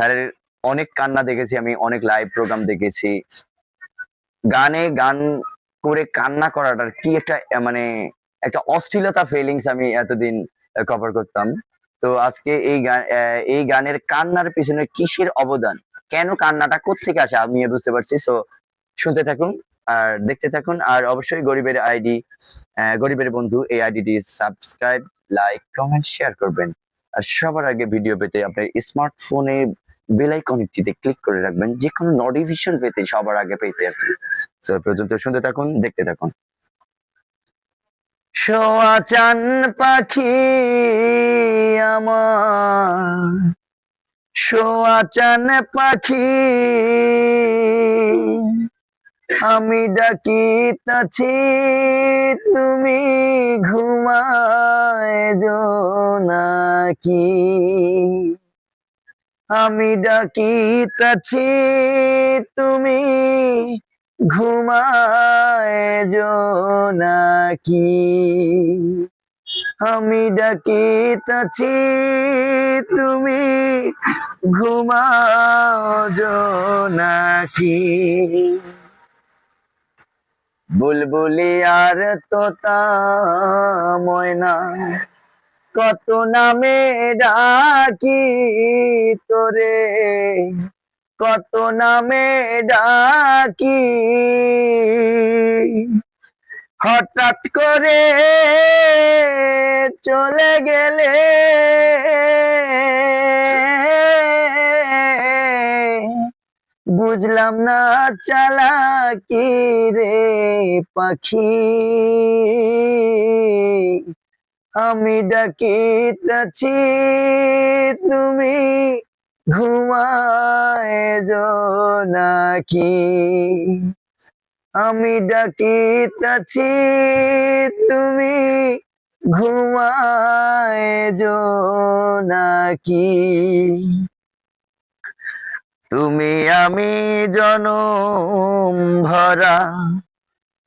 স্যারের অনেক কান্না দেখেছি, আমি অনেক লাইভ প্রোগ্রাম দেখেছি। গানে গান করে কান্না করাটার কি একটা মানে একটা অশ্লীলতা ফিলিংস আমি এতদিন কভার করতাম। তো আজকে এই গান এই গানের কান্নার পিছনে কিসের অবদান? কেন কান্নাটা কোথেকে আসে আমি বুঝতে পারছি। সো শুনতে থাকুন আর দেখতে থাকুন। আর অবশ্যই গরিবের আইডি গরিবের বন্ধু, এই আইডিটি সাবস্ক্রাইব লাইক কমেন্ট শেয়ার করবেন। আর সবার আগে ভিডিও পেতে আপনার স্মার্টফোনে বেল আইকনটিতে ক্লিক করে রাখবেন যে কোনো নোটিফিকেশন পেতে সবার আগে পেতে আর কি। সো পর্যন্ত শুনতে থাকুন দেখতে থাকুন। সোয়া চান পাখি আমার সোয়া চান পাখি আমি ডাকিতাছি তুমি ঘুমায় নাকি? আমি ডাকিতাছি তুমি ঘুমায় নাকি আমি ডাকিতাছি তুমি ঘুমাও নাকি বুলবুলি আর তোতা ময়না কত নামে ডাকি তোরে? কত নামে ডাকি? হঠাৎ করে চলে গেলে বুঝলাম না চালা চালাকি রে পাখি। আমি ডাকিতেছি তুমি ঘুমায় নাকি? আমি ডাকিতেছি তুমি ঘুমায় নাকি? তুমি আমি জনম ভরা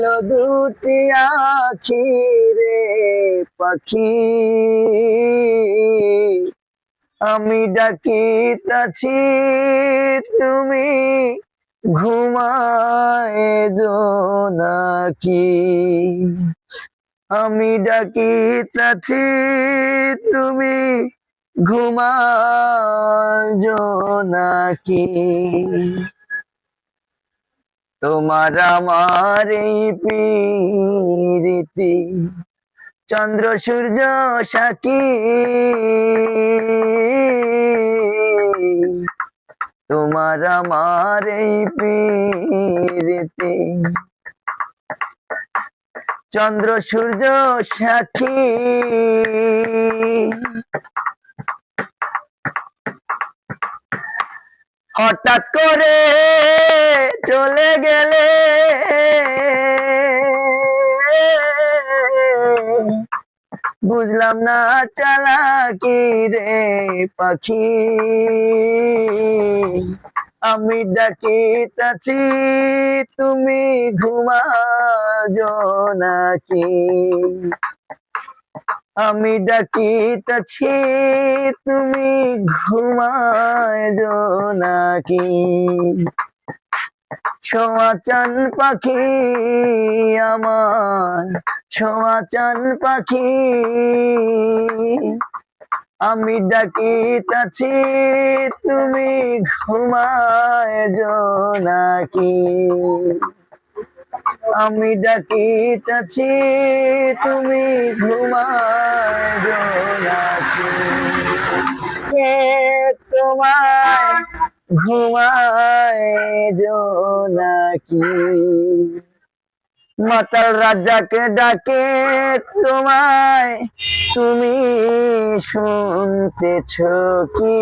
মেলো দুটি আখি রে পাখি। আমি ডাকিতাছি, তুমি ঘুমায় নাকি আমি ডাকিতাছি, তুমি ঘুমায় নাকি তোমার আমার এই প্রীতি, চন্দ্র, সূর্য, সাকি। তোমার আমার এই প্রীতি, চন্দ্র, সূর্য সাক্ষী হঠাৎ করে চলে গেলে। বুঝলাম না চালা চালাকি রে পাখি। আমি ডাকিতাছি, তুমি ঘুমাজো নাকি? আমি ডাকিতেছি, তুমি ঘুমায় নাকি? সোয়া চান পাখি আমার সোয়া চান পাখি। আমি ডাকিতেছি, তুমি ঘুমায় নাকি? আমি ডাকিতেছি, তুমি ঘুমায় নাকি? কে তোমায় ঘুমায় নাকি? মাতাল রাজাকে ডাকে তোমায় তুমি শুনতেছ কি?